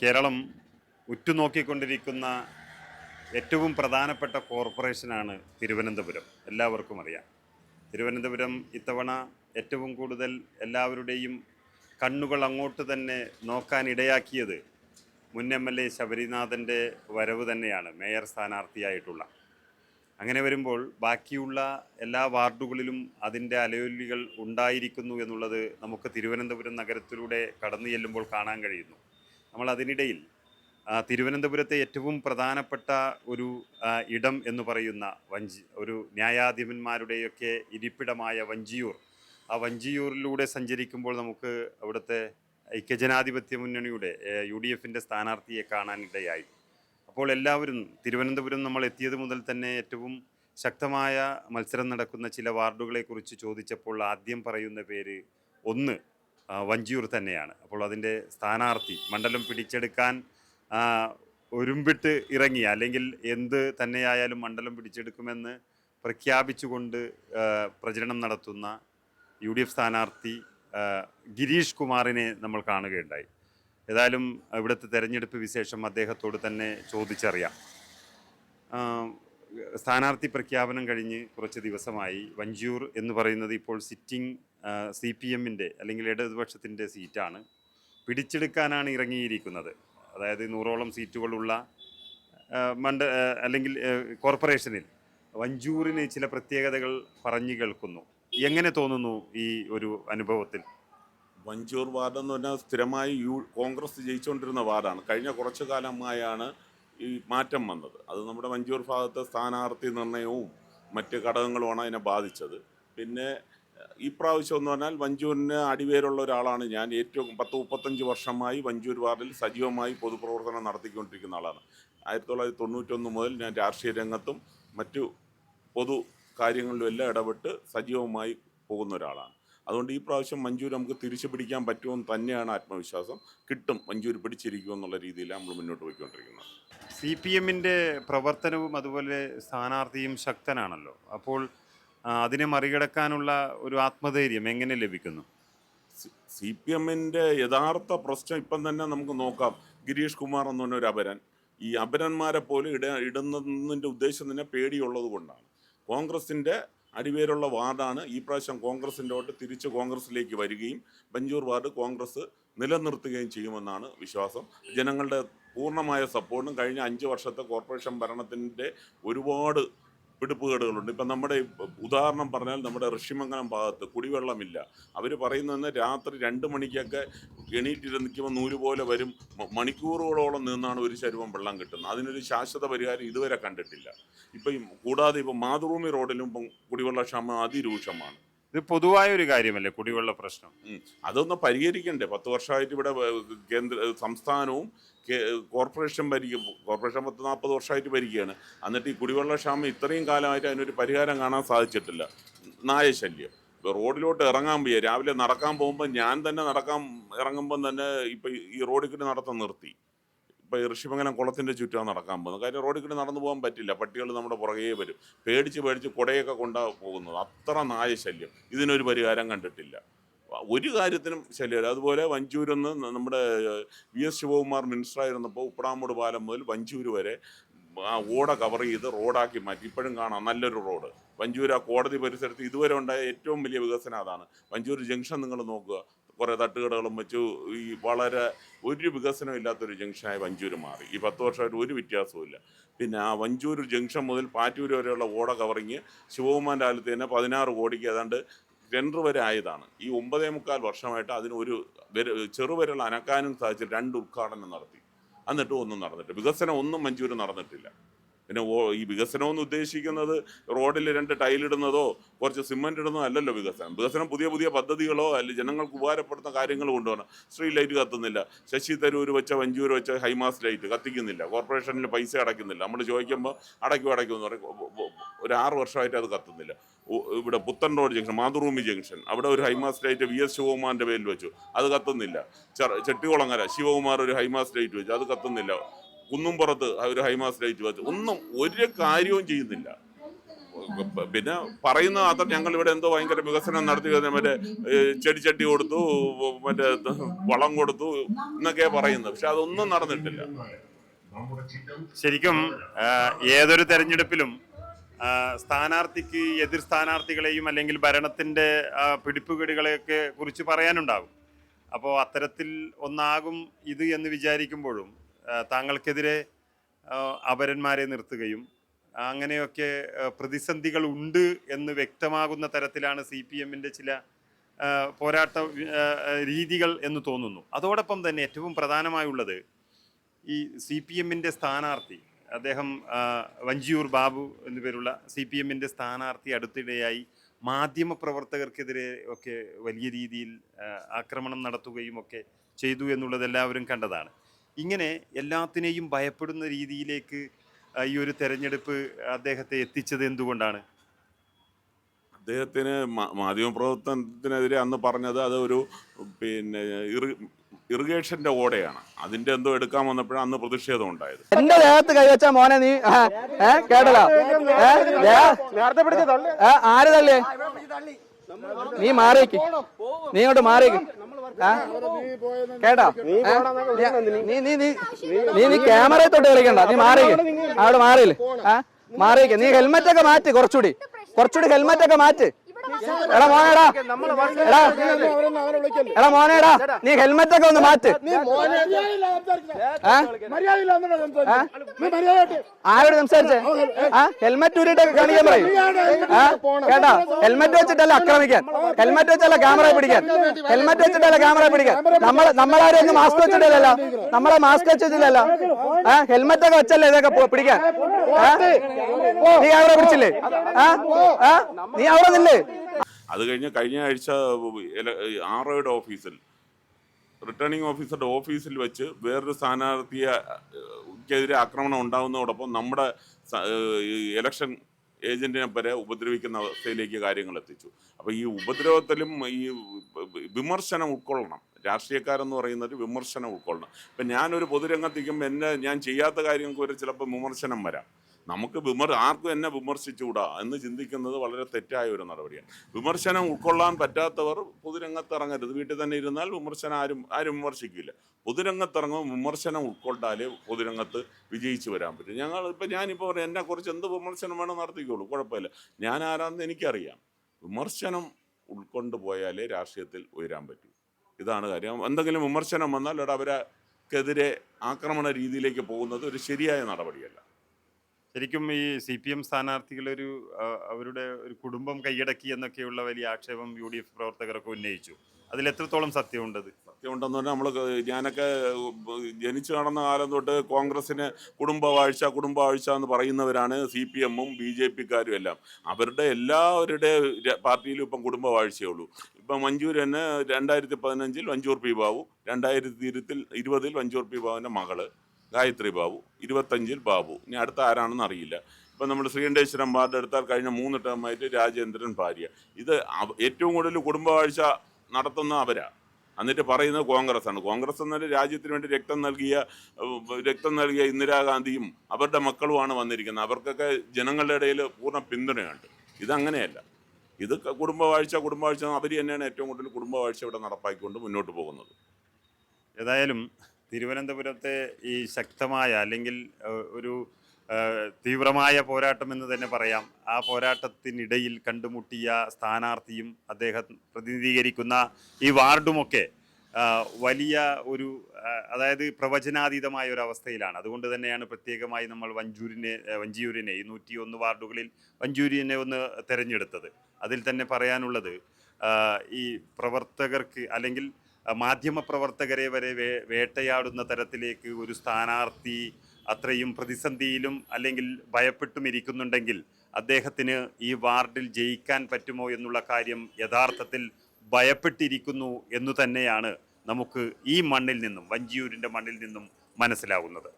കേരളം ഉറ്റുനോക്കിക്കൊണ്ടിരിക്കുന്ന ഏറ്റവും പ്രധാനപ്പെട്ട കോർപ്പറേഷനാണ് തിരുവനന്തപുരം. എല്ലാവർക്കും അറിയാം. തിരുവനന്തപുരം ഇത്തവണ ഏറ്റവും കൂടുതൽ എല്ലാവരുടെയും കണ്ണുകൾ അങ്ങോട്ട് തന്നെ നോക്കാനിടയാക്കിയത് മുൻ എം എൽ എ ശബരിനാഥന്റെ വരവ് തന്നെയാണ് മേയർ സ്ഥാനാർത്ഥിയായിട്ടുള്ള. അങ്ങനെ വരുമ്പോൾ ബാക്കിയുള്ള എല്ലാ വാർഡുകളിലും അതിന്റെ അലയൊലികൾ ഉണ്ടായിരിക്കുന്നു എന്നുള്ളത് നമുക്ക് തിരുവനന്തപുരം നഗരത്തിലൂടെ കടന്നു ചെല്ലുമ്പോൾ കാണാൻ കഴിയുന്നു. നമ്മൾ അതിനിടയിൽ തിരുവനന്തപുരത്തെ ഏറ്റവും പ്രധാനപ്പെട്ട ഒരു ഇടം എന്ന് പറയുന്ന വഞ്ചി ഒരു ന്യായാധിപന്മാരുടെയൊക്കെ ഇരിപ്പിടമായ വഞ്ചിയൂർ. ആ വഞ്ചിയൂരിലൂടെ സഞ്ചരിക്കുമ്പോൾ നമുക്ക് അവിടുത്തെ ഐക്യജനാധിപത്യ മുന്നണിയുടെ യു ഡി എഫിന്റെ സ്ഥാനാർത്ഥിയെ കാണാനിടയായി. അപ്പോൾ എല്ലാവരും തിരുവനന്തപുരം നമ്മൾ എത്തിയത് മുതൽ തന്നെ ഏറ്റവും ശക്തമായ മത്സരം നടക്കുന്ന ചില വാർഡുകളെക്കുറിച്ച് ചോദിച്ചപ്പോൾ ആദ്യം പറയുന്ന പേര് ഒന്ന് വഞ്ചിയൂർ തന്നെയാണ്. അപ്പോൾ അതിന്റെ സ്ഥാനാർത്ഥി മണ്ഡലം പിടിച്ചെടുക്കാൻ ഒരുമ്പിട്ട് ഇറങ്ങി. അല്ലെങ്കിൽ എന്ത് തന്നെയായാലും മണ്ഡലം പിടിച്ചെടുക്കുമെന്ന് പ്രഖ്യാപിച്ചുകൊണ്ട് പ്രചരണം നടത്തുന്ന യു ഡി എഫ് സ്ഥാനാർത്ഥി ഗിരീഷ് കുമാറിനെ നമ്മൾ കാണുകയുണ്ടായി. ഏതായാലും ഇവിടുത്തെ തെരഞ്ഞെടുപ്പ് വിശേഷം അദ്ദേഹത്തോട് തന്നെ ചോദിച്ചറിയാം. സ്ഥാനാർത്ഥി പ്രഖ്യാപനം കഴിഞ്ഞ് കുറച്ച് ദിവസമായി വഞ്ചൂർ എന്ന് പറയുന്നത് ഇപ്പോൾ സിറ്റിംഗ് സി പി എമ്മിന്റെ അല്ലെങ്കിൽ ഇടതുപക്ഷത്തിന്റെ സീറ്റാണ് പിടിച്ചെടുക്കാനാണ് ഇറങ്ങിയിരിക്കുന്നത്. അതായത് നൂറോളം സീറ്റുകളുള്ള മണ്ഡ അല്ലെങ്കിൽ കോർപ്പറേഷനിൽ വഞ്ചൂറിന് ചില പ്രത്യേകതകൾ പറഞ്ഞു കേൾക്കുന്നു. എങ്ങനെ തോന്നുന്നു ഈ ഒരു അനുഭവത്തിൽ? വഞ്ചൂർ വാർഡ് എന്ന് പറഞ്ഞാൽ സ്ഥിരമായി യു കോൺഗ്രസ് ജയിച്ചുകൊണ്ടിരുന്ന വാർഡാണ്. കഴിഞ്ഞ കുറച്ചു കാലമായാണ് ഈ മാറ്റം വന്നത്. അത് നമ്മുടെ വഞ്ചൂർ ഭാഗത്തെ സ്ഥാനാർത്ഥി നിർണയവും മറ്റ് ഘടകങ്ങളുമാണ് അതിനെ ബാധിച്ചത്. പിന്നെ ഈ പ്രാവശ്യം എന്ന് പറഞ്ഞാൽ വഞ്ചൂരിന് അടിവേരുള്ള ഒരാളാണ് ഞാൻ ഏറ്റവും പത്ത് മുപ്പത്തഞ്ച് വർഷമായി വഞ്ചൂർ വാർഡിൽ സജീവമായി പൊതുപ്രവർത്തനം നടത്തിക്കൊണ്ടിരിക്കുന്ന ആളാണ്. ആയിരത്തി തൊള്ളായിരത്തി തൊണ്ണൂറ്റൊന്ന് മുതൽ ഞാൻ രാഷ്ട്രീയ രംഗത്തും മറ്റു പൊതു കാര്യങ്ങളിലും എല്ലാം ഇടപെട്ട് സജീവമായി പോകുന്ന ഒരാളാണ്. അതുകൊണ്ട് ഈ പ്രാവശ്യം മഞ്ചൂർ നമുക്ക് തിരിച്ചു പിടിക്കാൻ പറ്റുമെന്ന് തന്നെയാണ് ആത്മവിശ്വാസം. കിട്ടും മഞ്ചൂർ പിടിച്ചിരിക്കുമെന്നുള്ള രീതിയിലാണ് നമ്മൾ മുന്നോട്ട് പോയിക്കൊണ്ടിരിക്കുന്നത്. സി പി എമ്മിന്റെ പ്രവർത്തനവും അതുപോലെ സ്ഥാനാർത്ഥിയും ശക്തനാണല്ലോ. അപ്പോൾ അതിനെ മറികടക്കാനുള്ള ഒരു ആത്മധൈര്യം എങ്ങനെ ലഭിക്കുന്നു? സി പി എമ്മിന്റെ യഥാർത്ഥ പ്രശ്നം ഇപ്പം തന്നെ നമുക്ക് നോക്കാം. ഗിരീഷ് കുമാർ എന്ന് പറഞ്ഞ ഒരു അപരൻ. ഈ അപരന്മാരെ പോലെ ഇട ഇടുന്നതിന്റെ ഉദ്ദേശം തന്നെ പേടിയുള്ളത് കൊണ്ടാണ്. കോൺഗ്രസിന്റെ അടിവേരുള്ള വാർഡാണ് ഈ പ്രാവശ്യം കോൺഗ്രസിന്റെ വോട്ട് തിരിച്ച് കോൺഗ്രസിലേക്ക് വരികയും ബഞ്ചൂർ വാർഡ് കോൺഗ്രസ് നിലനിർത്തുകയും ചെയ്യുമെന്നാണ് വിശ്വാസം. ജനങ്ങളുടെ പൂർണമായ സപ്പോർട്ടും കഴിഞ്ഞ അഞ്ച് വർഷത്തെ കോർപ്പറേഷൻ ഭരണത്തിന്റെ ഒരുപാട് പിടിപ്പുകേടുകളുണ്ട്. ഇപ്പം നമ്മുടെ ഉദാഹരണം പറഞ്ഞാൽ നമ്മുടെ ഋഷിമംഗലം ഭാഗത്ത് കുടിവെള്ളമില്ല. അവർ പറയുന്നതെന്ന് രാത്രി രണ്ട് മണിക്കൊക്കെ എണീറ്റിരുന്ന് നിൽക്കുമ്പോൾ നൂൽ പോലെ വരും. മണിക്കൂറുകളോളം നിന്നാണ് ഒരു ശരുവം വെള്ളം കിട്ടുന്നത്. അതിനൊരു ശാശ്വത പരിഹാരം ഇതുവരെ കണ്ടിട്ടില്ല. ഇപ്പം കൂടാതെ ഇപ്പം മാതൃഭൂമി റോഡിലും ഇപ്പം കുടിവെള്ളക്ഷാമം അതിരൂക്ഷമാണ്. ഇത് പൊതുവായ ഒരു കാര്യമല്ലേ കുടിവെള്ള പ്രശ്നം. അതൊന്ന് പരിഹരിക്കണ്ടേ. പത്ത് വർഷമായിട്ട് ഇവിടെ കേന്ദ്ര സംസ്ഥാനവും കോർപ്പറേഷൻ ഭരിക്കും കോർപ്പറേഷൻ പത്ത് നാൽപ്പത് വർഷമായിട്ട് ഭരിക്കുകയാണ്. എന്നിട്ട് ഈ കുടിവെള്ള ക്ഷാമം ഇത്രയും കാലമായിട്ട് അതിനൊരു പരിഹാരം കാണാൻ സാധിച്ചിട്ടില്ല. നായശല്യം. റോഡിലോട്ട് ഇറങ്ങാൻ വയ്യ. രാവിലെ നടക്കാൻ പോകുമ്പോൾ ഞാൻ തന്നെ നടക്കാൻ ഇറങ്ങുമ്പം തന്നെ ഇപ്പം ഈ റോഡിൽ കൂടി നടത്തം നിർത്തി. ഇപ്പം ഈ ഋഷിമംഗലം കുളത്തിന്റെ ചുറ്റാണ് നടക്കാൻ പോകുന്നത് കാര്യം റോഡിൽ കൂടി നടന്നു പോകാൻ പറ്റില്ല. പട്ടികൾ നമ്മുടെ പുറകേ വരും. പേടിച്ച് പേടിച്ച് കുടയൊക്കെ കൊണ്ടാ പോകുന്നത്. അത്ര നായ നായശല്യം ഇതിനൊരു പരിഹാരം കണ്ടിട്ടില്ല. ഒരു കാര്യത്തിനും ശല്യമില്ല. അതുപോലെ വഞ്ചൂരെന്ന് നമ്മുടെ വി എസ് ശിവകുമാർ മിനിസ്റ്റർ ആയിരുന്നപ്പോൾ ഉപ്പടാമൂട് പാലം മുതൽ വഞ്ചൂർ വരെ ആ ഓട കവർ ചെയ്ത് റോഡാക്കി മാറ്റി. ഇപ്പോഴും കാണാം. നല്ലൊരു റോഡ്. വഞ്ചൂർ ആ കോടതി പരിസരത്ത് ഇതുവരെ ഉണ്ടായ ഏറ്റവും വലിയ വികസനം അതാണ്. വഞ്ചൂർ ജംഗ്ഷൻ നിങ്ങൾ നോക്കുക. കുറേ തട്ടുകടകളും വെച്ചു. ഈ വളരെ ഒരു വികസനം ഇല്ലാത്തൊരു ജംഗ്ഷനായി വഞ്ചൂര് മാറി. ഈ പത്ത് വർഷമായിട്ട് ഒരു വ്യത്യാസവും ഇല്ല പിന്നെ ആ വഞ്ചൂർ ജംഗ്ഷൻ മുതൽ പാറ്റൂര് വരെയുള്ള ഓട കവറിങ് ശിവകുമാൻ കാലത്ത് തന്നെ പതിനാറ് കോടിക്ക് ഏതാണ്ട് ടെൻഡർ വരെ ആയതാണ്. ഈ ഒമ്പതേ മുക്കാൽ വർഷമായിട്ട് അതിന് ഒരു വര- ചെറുവിരൽ അനക്കാനും സാധിച്ച് രണ്ട് ഉദ്ഘാടനം നടത്തി. എന്നിട്ടും ഒന്നും നടന്നിട്ടില്ല. വികസനം ഒന്നും മഞ്ചൂർ നടന്നിട്ടില്ല. പിന്നെ ഈ വികസനം എന്ന് ഉദ്ദേശിക്കുന്നത് റോഡിൽ രണ്ട് ടൈലിടുന്നതോ കുറച്ച് സിമന്റ് ഇടുന്നതോ അല്ലല്ലോ വികസനം. വികസനം പുതിയ പുതിയ പദ്ധതികളോ അല്ലെങ്കിൽ ജനങ്ങൾക്ക് ഉപകാരപ്പെടുന്ന കാര്യങ്ങൾ കൊണ്ടുവരണം സ്ട്രീറ്റ് ലൈറ്റ് കത്തുന്നില്ല. ശശി തരൂർ വെച്ച വഞ്ചൂർ വെച്ച ഹൈമാസ് ലൈറ്റ് കത്തിക്കുന്നില്ല. കോർപ്പറേഷനിൽ പൈസ അടയ്ക്കുന്നില്ല. നമ്മൾ ചോദിക്കുമ്പോൾ അടയ്ക്കും അടയ്ക്കും എന്ന് പറയും. ഒരു ആറ് വർഷമായിട്ട് അത് കത്തുന്നില്ല. ഇവിടെ പുത്തൻ റോഡ് ജംഗ്ഷൻ മാതൃഭൂമി ജംഗ്ഷൻ. അവിടെ ഒരു high mast light V S ശിവകുമാറിന്റെ പേരിൽ വെച്ചു. അത് കത്തുന്നില്ല. ചെട്ടികുളങ്ങര ശിവകുമാർ ഒരു ഹൈമാസ് ലൈറ്റ് വെച്ചു. അത് കത്തുന്നില്ല. കുന്നുംപുറത്ത് ഒരു ഹൈമാസ് ലൈറ്റ് വെച്ച് ഒന്നും ഒരു കാര്യവും ചെയ്യുന്നില്ല. പിന്നെ പറയുന്ന മാത്രം ഞങ്ങൾ ഇവിടെ എന്തോ ഭയങ്കര വികസനം നടത്തി മറ്റേ ചെടി ചെടിച്ചട്ടി കൊടുത്തു മറ്റേ വളം കൊടുത്തു എന്നൊക്കെയാ പറയുന്നത്. പക്ഷെ അതൊന്നും നടന്നിട്ടില്ല. ശരിക്കും ഏതൊരു തെരഞ്ഞെടുപ്പിലും സ്ഥാനാർത്ഥിക്ക് എതിർ സ്ഥാനാർത്ഥികളെയും അല്ലെങ്കിൽ ഭരണത്തിന്റെ പിടിപ്പുകേടുകളെയൊക്കെ കുറിച്ച് പറയാനുണ്ടാകും. അപ്പോൾ അത്തരത്തിൽ ഒന്നാകും ഇത് എന്ന് വിചാരിക്കുമ്പോഴും താങ്കൾക്കെതിരെ അപരന്മാരെ നിർത്തുകയും അങ്ങനെയൊക്കെ പ്രതിസന്ധികൾ ഉണ്ട് എന്ന് വ്യക്തമാകുന്ന തരത്തിലാണ് സി പി എമ്മിന്റെ ചില പോരാട്ട രീതികൾ എന്ന് തോന്നുന്നു. അതോടൊപ്പം തന്നെ ഏറ്റവും പ്രധാനമായുള്ളത് ഈ സി പി എമ്മിന്റെ സ്ഥാനാർത്ഥി അദ്ദേഹം വഞ്ചിയൂർ ബാബു എന്നു പേരുള്ള സി പി എമ്മിന്റെ സ്ഥാനാർത്ഥി അടുത്തിടെയായി മാധ്യമപ്രവർത്തകർക്കെതിരെ ഒക്കെ വലിയ രീതിയിൽ ആക്രമണം നടത്തുകയും ഒക്കെ ചെയ്തു എന്നുള്ളത് എല്ലാവരും കണ്ടതാണ്. ഇങ്ങനെ എല്ലാത്തിനെയും ഭയപ്പെടുന്ന രീതിയിലേക്ക് ഈ ഒരു തെരഞ്ഞെടുപ്പ് അദ്ദേഹത്തെ എത്തിച്ചത് എന്തുകൊണ്ടാണ്? അദ്ദേഹത്തിന് മാധ്യമ മാധ്യമപ്രവർത്തനത്തിനെതിരെ അന്ന് പറഞ്ഞത് അത് ഒരു പിന്നെ ഇറി ഇറിഗേഷന്റെ ഓടയാണ്. അതിന്റെ എന്തോ എടുക്കാൻ വന്നപ്പോഴാണ് അന്ന് പ്രതിഷേധം ഉണ്ടായത്. എന്റെ ദേഹത്ത് കൈവച്ച മോനെ നീ? കേട്ടല്ലോ ആര് തള്ളിയേ നീ മാറിയേക്ക്. നീ ഇങ്ങോട്ട് മാറിയേക്ക്? കേട്ടോ? നീ നീ നീ നീ നീ തൊട്ട് കളിക്കണ്ട. നീ മാറിയേക്ക് അവിടെ മാറിയില്ലേ? ആ? മാറിയേക്ക്. നീ ഹെൽമെറ്റ് ഒക്കെ മാറ്റ് കുറച്ചുകൂടി. കുറച്ചുകൂടി ഹെൽമെറ്റ് ഒക്കെ മാറ്റ്. എടാ മോനേടാ എടാ എടാ മോനെടാ നീ ഹെൽമെറ്റ് ഒക്കെ ഒന്ന് മാറ്റ്? ആരോട് സംസാരിച്ചേ ഹെൽമെറ്റ് ഊരിട്ടൊക്കെ കാണിക്കാൻ പറയും കേട്ടാ ഹെൽമെറ്റ് വെച്ചിട്ടല്ല ആക്രമിക്കാൻ ഹെൽമെറ്റ് വെച്ചല്ല ക്യാമറ പിടിക്കാൻ ഹെൽമെറ്റ് വെച്ചിട്ടല്ല ക്യാമറ പിടിക്കാൻ നമ്മൾ നമ്മളാരും ഒന്നും മാസ്ക് വെച്ചിട്ടില്ലല്ലോ നമ്മളെ മാസ്ക് വെച്ചിട്ടില്ലല്ലോ ആ ഹെൽമെറ്റ് ഒക്കെ വെച്ചല്ലേ ഇതൊക്കെ പിടിക്കാൻ നീ ക്യാമറ പിടിച്ചില്ലേ ആ നീ അവിടെ നില്ലേ അത് കഴിഞ്ഞ് കഴിഞ്ഞ ആഴ്ച ആർ ഒയുടെ ഓഫീസിൽ റിട്ടേണിംഗ് ഓഫീസറുടെ ഓഫീസിൽ വെച്ച് വേറൊരു സ്ഥാനാർത്ഥിയെതിരെ ആക്രമണം ഉണ്ടാകുന്നതോടൊപ്പം നമ്മുടെ ഇലക്ഷൻ ഏജന്റിനെ വരെ ഉപദ്രവിക്കുന്ന അവസ്ഥയിലേക്ക് കാര്യങ്ങൾ എത്തിച്ചു. അപ്പോൾ ഈ ഉപദ്രവത്തിലും ഈ വിമർശനം ഉൾക്കൊള്ളണം. രാഷ്ട്രീയക്കാരെന്ന് പറയുന്നത് വിമർശനം ഉൾക്കൊള്ളണം. ഇപ്പം ഞാനൊരു പൊതുരംഗത്തേക്കും എന്നെ ഞാൻ ചെയ്യാത്ത കാര്യങ്ങൾക്ക് ഒരു ചിലപ്പോൾ വിമർശനം വരാം. നമുക്ക് വിമർ ആർക്കും എന്നെ വിമർശിച്ചുകൂടാ എന്ന് ചിന്തിക്കുന്നത് വളരെ തെറ്റായ ഒരു നടപടിയാണ്. വിമർശനം ഉൾക്കൊള്ളാൻ പറ്റാത്തവർ പൊതുരംഗത്ത് ഇറങ്ങരുത് വീട്ടിൽ തന്നെ ഇരുന്നാൽ വിമർശനം ആരും ആരും വിമർശിക്കില്ല പൊതുരംഗത്തിറങ്ങുമ്പോൾ വിമർശനം ഉൾക്കൊണ്ടാലേ പൊതുരംഗത്ത് വിജയിച്ചു വരാൻ പറ്റും. ഞങ്ങൾ ഇപ്പം ഞാനിപ്പോൾ പറയാം എന്നെക്കുറിച്ച് എന്ത് വിമർശനം വേണം നടത്തിക്കോളൂ? കുഴപ്പമില്ല. ഞാൻ ആരാണെന്ന് എനിക്കറിയാം. വിമർശനം ഉൾക്കൊണ്ട് പോയാലേ രാഷ്ട്രീയത്തിൽ ഉയരാൻ പറ്റൂ. ഇതാണ് കാര്യം. എന്തെങ്കിലും വിമർശനം വന്നാൽ അവിടെ ആക്രമണ രീതിയിലേക്ക് പോകുന്നത് ഒരു ശരിയായ നടപടിയല്ല. ശരിക്കും ഈ സി പി എം സ്ഥാനാർത്ഥികളൊരു അവരുടെ ഒരു കുടുംബം കൈയടക്കി എന്നൊക്കെയുള്ള വലിയ ആക്ഷേപം യു ഡി എഫ് പ്രവർത്തകരൊക്കെ ഉന്നയിച്ചു. അതിൽ എത്രത്തോളം സത്യമുണ്ടത് സത്യമുണ്ടെന്ന് പറഞ്ഞാൽ നമ്മൾ ഞാനൊക്കെ ജനിച്ചു നടന്ന കാലം തൊട്ട് കോൺഗ്രസ്സിന് കുടുംബവാഴ്ച കുടുംബവാഴ്ച എന്ന് പറയുന്നവരാണ് സി പി എമ്മും ബി ജെ പിക്കാരും എല്ലാം. അവരുടെ എല്ലാവരുടെ പാർട്ടിയിലും ഇപ്പം കുടുംബവാഴ്ചയേ ഉള്ളൂ. ഇപ്പം മഞ്ചൂർ തന്നെ രണ്ടായിരത്തി പതിനഞ്ചിൽ വഞ്ചൂർ പി ബാബു രണ്ടായിരത്തി ഇരുപതിൽ വഞ്ചൂർ പി ബാബുവിന്റെ മകൾ. ഗായത്രി ബാബു ഇരുപത്തഞ്ചിൽ ബാബു. ഇനി അടുത്ത ആരാണെന്ന് അറിയില്ല. ഇപ്പം നമ്മൾ ശ്രീകണ്ഠേശ്വരം വാർഡ് എടുത്താൽ കഴിഞ്ഞ മൂന്ന് ടേമായിട്ട് രാജേന്ദ്രൻ ഭാര്യ. ഇത് ഏറ്റവും കൂടുതൽ കുടുംബവാഴ്ച നടത്തുന്ന അവരാ. എന്നിട്ട് പറയുന്നത് കോൺഗ്രസ് ആണ്. കോൺഗ്രസ് എന്നാൽ രാജ്യത്തിന് വേണ്ടി രക്തം നൽകിയ രക്തം നൽകിയ ഇന്ദിരാഗാന്ധിയും അവരുടെ മക്കളുമാണ് വന്നിരിക്കുന്നത്. അവർക്കൊക്കെ ജനങ്ങളുടെ ഇടയിൽ പൂർണ പിന്തുണയുണ്ട്. ഇതങ്ങനെയല്ല. ഇത് കുടുംബവാഴ്ച കുടുംബവാഴ്ച അവർ തന്നെയാണ് ഏറ്റവും കൂടുതൽ കുടുംബവാഴ്ച ഇവിടെ നടപ്പാക്കിക്കൊണ്ട് മുന്നോട്ട് പോകുന്നത്. ഏതായാലും തിരുവനന്തപുരത്തെ ഈ ശക്തമായ അല്ലെങ്കിൽ ഒരു തീവ്രമായ പോരാട്ടം എന്ന് തന്നെ പറയാം. ആ പോരാട്ടത്തിനിടയിൽ കണ്ടുമുട്ടിയ സ്ഥാനാർത്ഥിയും അദ്ദേഹം പ്രതിനിധീകരിക്കുന്ന ഈ വാർഡുമൊക്കെ വലിയ ഒരു അതായത് പ്രവചനാതീതമായ ഒരു അവസ്ഥയിലാണ്. അതുകൊണ്ട് തന്നെയാണ് പ്രത്യേകമായി നമ്മൾ വഞ്ചൂരിനെ വഞ്ചിയൂരിനെ ഈ നൂറ്റി ഒന്ന് വാർഡുകളിൽ വഞ്ചൂരിനെ ഒന്ന് തെരഞ്ഞെടുത്തത്. അതിൽ തന്നെ പറയാനുള്ളത് ഈ പ്രവർത്തകർക്ക് അല്ലെങ്കിൽ മാധ്യമ പ്രവർത്തകരെ വരെ വേ വേട്ടയാടുന്ന തരത്തിലേക്ക് ഒരു സ്ഥാനാർത്ഥി അത്രയും പ്രതിസന്ധിയിലും അല്ലെങ്കിൽ ഭയപ്പെട്ടും ഇരിക്കുന്നുണ്ടെങ്കിൽ അദ്ദേഹത്തിന് ഈ വാർഡിൽ ജയിക്കാൻ പറ്റുമോ എന്നുള്ള കാര്യം യഥാർത്ഥത്തിൽ ഭയപ്പെട്ടിരിക്കുന്നു എന്നു തന്നെയാണ് നമുക്ക് ഈ മണ്ണിൽ നിന്നും വഞ്ചിയൂരിന്റെ മണ്ണിൽ നിന്നും മനസ്സിലാകുന്നത്